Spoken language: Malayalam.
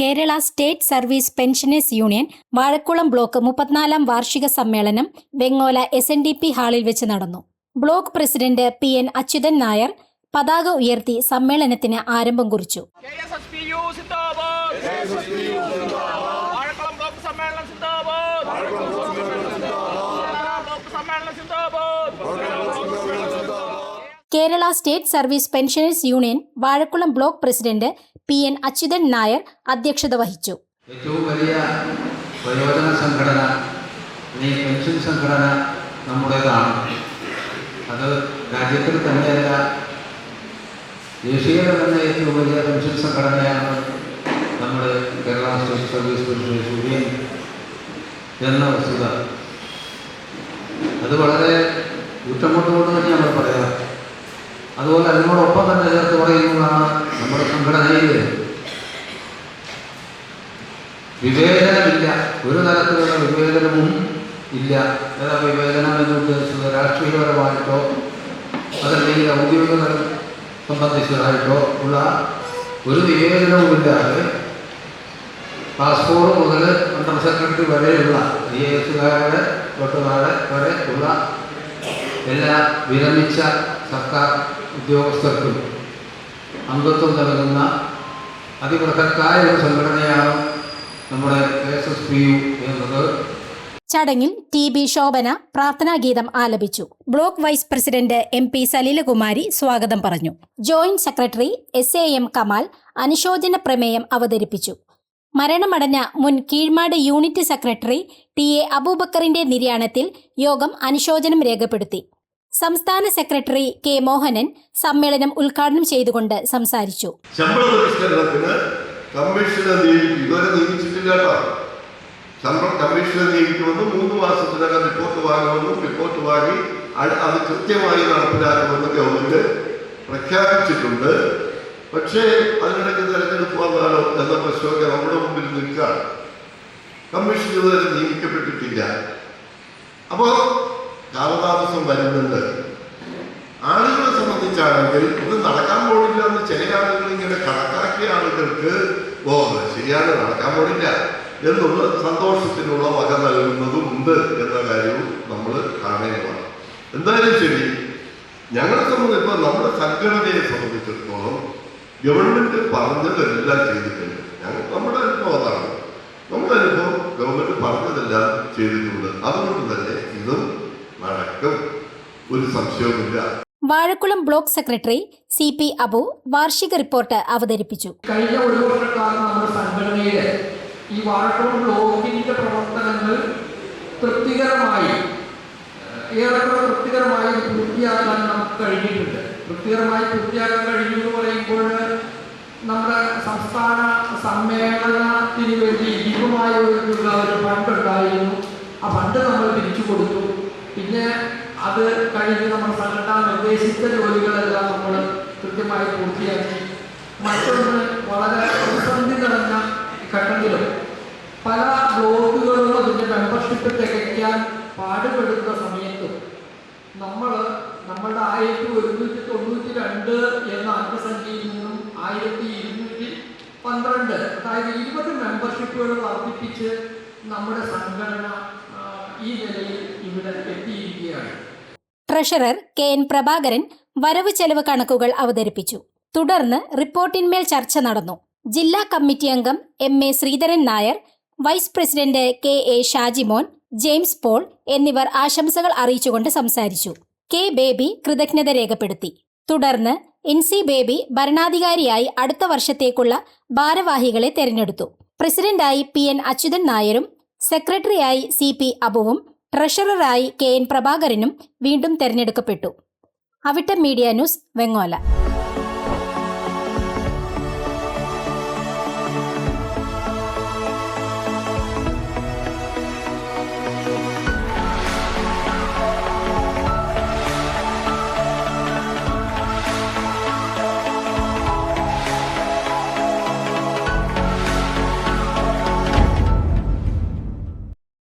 Kerala state service pensioners union Vazhakkulam block മുപ്പത്തിനാലാം വാർഷിക സമ്മേളനം Vengola S N D P ഹാളിൽ വെച്ച് നടന്നു. Block president P N Achuthan Nair പതാക ഉയർത്തി സമ്മേളനത്തിന് ആരംഭം കുറിച്ചു. സമ്മേളനം Kerala state service pensioners union Vazhakkulam block president P N Achuthan Nair അധ്യക്ഷത വഹിച്ചു. ഏറ്റവും വലിയ പ്രയോജന സംഘടന ഈ പെൻഷൻ സംഘടന നമ്മുടേതാണ്. അത് രാജ്യത്തിൽ തന്നെയല്ല ദേശീയ തന്നെ ഏറ്റവും വലിയ പെൻഷൻ സംഘടനയാണ് നമ്മുടെ Kerala state service pensioners union എന്ന വസ്തുത. അത് വളരെ ഊറ്റമുട്ടുകൊണ്ട് തന്നെ നമ്മൾ പറയാം തരത്തിലുള്ള വിവേചനവും ഇല്ല. ഏതാ വിവേചനം എന്ന് ഉദ്ദേശിച്ചത്? രാഷ്ട്രീയപരമായിട്ടോ അതല്ലെങ്കിൽ ഔദ്യോഗിക സംബന്ധിച്ചതായിട്ടോ ഉള്ള ഒരു വിവേചനവുമില്ലാതെ പാസ്പോർട്ട് മുതൽ അണ്ടർ സെക്രട്ടറി വരെയുള്ള ഐ എ എസുകാരുടെ തൊട്ട് വരെ ഉള്ള എല്ലാ വിരമിച്ച സർക്കാർ ഉദ്യോഗസ്ഥർക്കും അംഗത്വം നൽകുന്ന അതിബൃഹത്തായ ഒരു സംഘടനയാണ് നമ്മുടെ എസ് എസ് പി യു ചടങ്ങിൽ ടി ബി ശോഭന പ്രാർത്ഥനാഗീതം ആലപിച്ചു. Block vice president M P Saleelakumari സ്വാഗതം പറഞ്ഞു. Joint secretary S A M Kamal അനുശോചന പ്രമേയം അവതരിപ്പിച്ചു. മരണമടഞ്ഞ മുൻ Keezhmad unit secretary T A അബൂബക്കറിന്റെ നിര്യാണത്തിൽ യോഗം അനുശോചനം രേഖപ്പെടുത്തി. സംസ്ഥാന സെക്രട്ടറി കെ മോഹനൻ സമ്മേളനം ഉദ്ഘാടനം ചെയ്തുകൊണ്ട് സംസാരിച്ചു. ശമ്പള കമ്മീഷനെ ഇതുവരെ നിയമിച്ചിട്ടില്ല കേട്ടോ. ശമ്പള കമ്മീഷനെ നിയമിക്കുമെന്നും മൂന്ന് മാസത്തിനകം റിപ്പോർട്ട് വാങ്ങുമെന്നും റിപ്പോർട്ട് വാങ്ങി അത് അത് കൃത്യമായി നടപ്പിലാക്കുമെന്ന് ഗവൺമെന്റ് പ്രഖ്യാപിച്ചിട്ടുണ്ട്. പക്ഷേ അതിനിടയ്ക്ക് തെരഞ്ഞെടുപ്പ് വന്നാലോ എന്ന പ്രശ്നമൊക്കെ നമ്മുടെ മുമ്പിൽ നിൽക്കുകയാണ്. കമ്മീഷൻ ഇതുവരെ നിയമിക്കപ്പെട്ടിട്ടില്ല. അപ്പോൾ കാലതാമസം വരുന്നുണ്ട്. ആളുകളെ സംബന്ധിച്ചാണെങ്കിൽ ഇത് നടക്കാൻ പോകില്ല എന്ന് ചില ആളുകൾ ഇങ്ങനെ കണക്കാക്കിയ ആളുകൾക്ക് ഓ ശരിയാണ് നടക്കാൻ പോണില്ല. എന്നുള്ള സന്തോഷത്തിനുള്ള വക നൽകുന്നതും ഉണ്ട് എന്ന കാര്യവും നമ്മൾ കാണേണ്ടതാണ്. എന്തായാലും ശരി ഞങ്ങളെ സംബന്ധിച്ച് നമ്മുടെ സംഘടനയെ സംബന്ധിച്ചിടത്തോളം ഗവൺമെന്റ് പറഞ്ഞതെല്ലാം ചെയ്തിട്ടുണ്ട്. ഞങ്ങൾ നമ്മുടെ അനുഭവം അതാണ്. നമ്മുടെ അനുഭവം ഗവൺമെന്റ് പറഞ്ഞതെല്ലാം ചെയ്തിട്ടുണ്ട്. അതുകൊണ്ട് തന്നെ ഇതും നടക്കും ഒരു സംശയവുമില്ല. Vazhakkulam block secretary C P Abu വാർഷിക റിപ്പോർട്ട് അവതരിപ്പിച്ചു. കഴിഞ്ഞ ഒരു വർഷക്കാലം നമ്മുടെ സംഘടനയിൽ ഈ വാഴക്കുളം ബ്ലോക്കിന്റെ പ്രവർത്തനങ്ങൾ തൃപ്തികരമായി ഏറെക്കുറെ തൃപ്തികരമായി പൂർത്തിയാക്കാൻ നമുക്ക് കഴിഞ്ഞിട്ടുണ്ട്. തൃപ്തികരമായി പൂർത്തിയാക്കാൻ കഴിഞ്ഞു എന്ന് പറയുമ്പോൾ നമ്മുടെ സംസ്ഥാന സമ്മേളനത്തിന് വേണ്ടി ഭീമമായ ഒരു ഫണ്ട് ഉണ്ടായിരുന്നു. ആ ഫണ്ട് നമ്മൾ തിരിച്ചു കൊടുത്തു. പിന്നെ അത് കഴിഞ്ഞ് നമ്മുടെ സംഘടന നിർദ്ദേശിച്ച ജോലികളെല്ലാം നമ്മൾ കൃത്യമായി പൂർത്തിയാക്കി. മറ്റൊന്ന് വളരെ പ്രതിസന്ധി നടന്ന ഘട്ടത്തിലും പാടുപെടുന്ന സമയത്തും നമ്മൾ നമ്മളുടെ ആയിരത്തി ഒരുന്നൂറ്റി തൊണ്ണൂറ്റി രണ്ട് എന്ന അംഗസംഖ്യയിൽ നിന്നും ആയിരത്തി ഇരുന്നൂറ്റി പന്ത്രണ്ട് അതായത് ഇരുപത് മെമ്പർഷിപ്പുകൾ വർദ്ധിപ്പിച്ച് നമ്മുടെ സംഘടന ഈ നിലയിൽ ഇവിടെ എത്തിയിരിക്കുകയാണ്. ട്രഷറർ കെ എൻ പ്രഭാകരൻ വരവ് ചെലവ് കണക്കുകൾ അവതരിപ്പിച്ചു. തുടർന്ന് റിപ്പോർട്ടിന്മേൽ ചർച്ച നടന്നു. ജില്ലാ കമ്മിറ്റി അംഗം M A Sreedharan Nair vice president K A Shajimon James Paul എന്നിവർ ആശംസകൾ അറിയിച്ചുകൊണ്ട് സംസാരിച്ചു. കെ ബേബി കൃതജ്ഞത രേഖപ്പെടുത്തി. തുടർന്ന് എൻ സി ബേബി ഭരണാധികാരിയായി അടുത്ത വർഷത്തേക്കുള്ള ഭാരവാഹികളെ തെരഞ്ഞെടുത്തു. പ്രസിഡന്റായി പി എൻ അച്യുതൻ നായരും സെക്രട്ടറിയായി സി പി അബുവും ട്രഷററായി കെ എൻ പ്രഭാകരനും വീണ്ടും തെരഞ്ഞെടുക്കപ്പെട്ടു. Avittam media news Vengola.